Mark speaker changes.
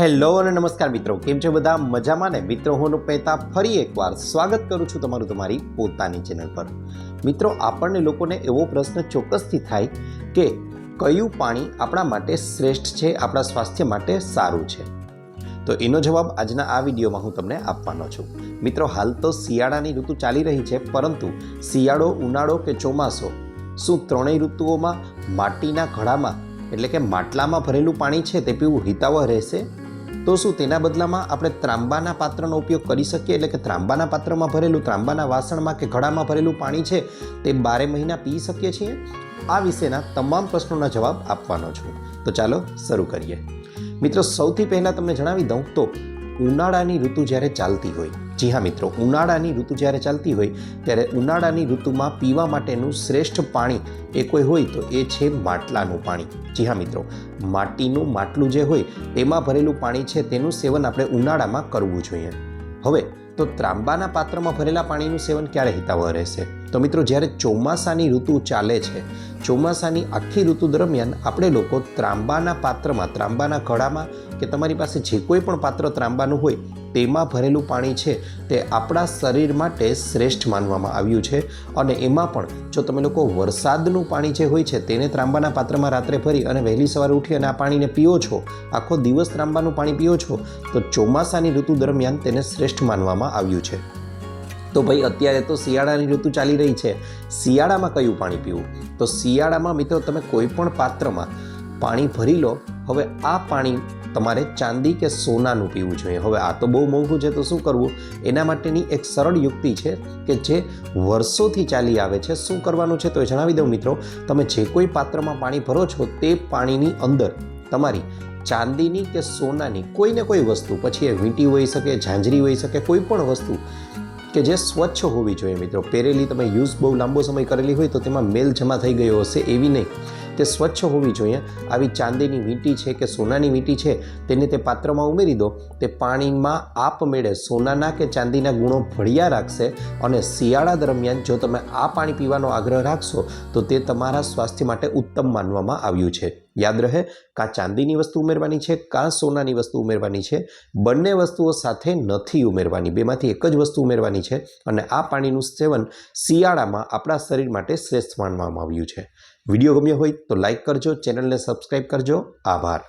Speaker 1: Hello અને નમસ્કાર મિત્રો, કેમ છે બધા? મજામાં ને? મિત્રો, હું પૈતા ફરી એકવાર સ્વાગત કરું છું તમારું તમારી પોતાની ચેનલ પર. મિત્રો, આપણને લોકોને એવો પ્રશ્ન ચોક્કસથી થાય કે કયું પાણી આપણા માટે શ્રેષ્ઠ છે, આપણા સ્વાસ્થ્ય માટે સારું છે? તો એનો જવાબ આજના આ વિડીયોમાં હું તમને આપવાનો છું. મિત્રો, હાલ તો શિયાળાની ઋતુ ચાલી રહી છે, પરંતુ શિયાળો, ઉનાળો કે ચોમાસો શું ત્રણેય ઋતુઓમાં માટીના ઘડામાં, એટલે કે માટલામાં ભરેલું પાણી છે તે પીવું હિતાવહ રહેશે? તો શું તેના બદલામાં આપણે ત્રાંબાના પાત્રનો ઉપયોગ કરી શકીએ? એટલે કે ત્રાંબાના પાત્રમાં ભરેલું, ત્રાંબાના વાસણમાં કે ઘડામાં ભરેલું પાણી છે, તે બારે મહિના પી શકીએ છીએ? આ વિશેના તમામ પ્રશ્નોના જવાબ આપવાનો છું. તો ચાલો શરૂ કરીએ. મિત્રો, સૌથી પહેલાં તમને જણાવી દઉં તો ઉનાળાની ઋતુ જ્યારે ચાલતી હોય, જી હા મિત્રો, ઉનાળાની ઋતુ જ્યારે ચાલતી હોય, ત્યારે ઉનાળાની ઋતુમાં પીવા માટેનું શ્રેષ્ઠ પાણી એ કોઈ હોય તો એ છે માટલાનું પાણી. જી હા મિત્રો, માટીનું માટલું જે હોય તેમાં ભરેલું પાણી છે તેનું સેવન આપણે ઉનાળામાં કરવું જોઈએ. હવે, તો ત્રાંબાના પાત્રમાં ભરેલા પાણીનું સેવન ક્યારે હિતાવહ રહેશે? તો મિત્રો, જ્યારે ચોમાસાની ઋતુ ચાલે છે ચોમાસાની આખી ઋતુ દરમિયાન આપણે લોકો ત્રાંબાના પાત્રમાં, ત્રાંબાના ઘડામાં કે તમારી પાસે જે કોઈ પણ પાત્ર ત્રાંબાનું હોય, તેમાં ભરેલું પાણી છે. તે આપણા શરીર માટે શ્રેષ્ઠ માનવામાં આવ્યું છે. અને એમાં પણ જો તમે લોકો વરસાદનું પાણી જે હોય છે, તેને ત્રાંબાના પાત્રમાં રાત્રે ભરી અને વહેલી સવારે ઉઠી અને આ પાણીને પીઓ છો, આખો દિવસ ત્રાંબાનું પાણી પીઓ છો, તો ચોમાસાની ઋતુ દરમિયાન તેને શ્રેષ્ઠ માનવામાં આવ્યું છે. તો ભાઈ, અત્યારે તો શિયાળાની ઋતુ ચાલી રહી છે. શિયાળામાં કયું પાણી પીવું? તો શિયાળામાં મિત્રો, તમે કોઈ પણ પાત્રમાં પાણી ભરી લો. હવે આ પાણી તમારે ચાંદી કે સોનાનું પીવું જોઈએ. હવે આ તો બહુ મોંઘું છે, તો શું કરવું? એના માટેની એક સરળ યુક્તિ છે કે જે વર્ષોથી ચાલી આવે છે. શું કરવાનું છે તો એ જણાવી દઉં મિત્રો. તમે જે કોઈ પાત્રમાં પાણી ભરો છો, તે પાણીની અંદર તમારી ચાંદીની કે સોનાની કોઈને કોઈ વસ્તુ, પછી એ વીંટી હોઈ શકે, ઝાંઝરી હોઈ શકે, કોઈ પણ વસ્તુ કે જે સ્વચ્છ હોવી જોઈએ મિત્રો. પહેરેલી તમે યુઝ બહુ લાંબો સમય કરેલી હોય તો તેમાં મેલ જમા થઈ ગયો હશે એવી નહીં. તે સ્વચ્છ હોવી જોઈએ. આવી ચાંદીની વીંટી છે કે સોનાની વીંટી છે, તેને તે પાત્રમાં ઉમેરી દો. તે પાણીમાં આપમેળે સોનાના કે ચાંદીના ગુણો ભળિયા રાખશે અને શિયાળા દરમિયાન જો તમે આ પાણી પીવાનો આગ્રહ રાખશો, તો તે તમારા સ્વાસ્થ્ય માટે ઉત્તમ માનવામાં આવ્યું છે. યાદ રહે, કાં ચાંદીની વસ્તુ ઉમેરવાની છે, કાં સોનાની વસ્તુ ઉમેરવાની છે, બંને વસ્તુઓ સાથે નથી ઉમેરવાની. બેમાંથી એક જ વસ્તુ ઉમેરવાની છે અને આ પાણીનું સેવન શિયાળામાં આપણા શરીર માટે શ્રેષ્ઠ માનવામાં આવ્યું છે. વીડિયો ગમ્યો હોય તો લાઈક કરજો ચેનલને સબસ્ક્રાઈબ કરજો. આભાર.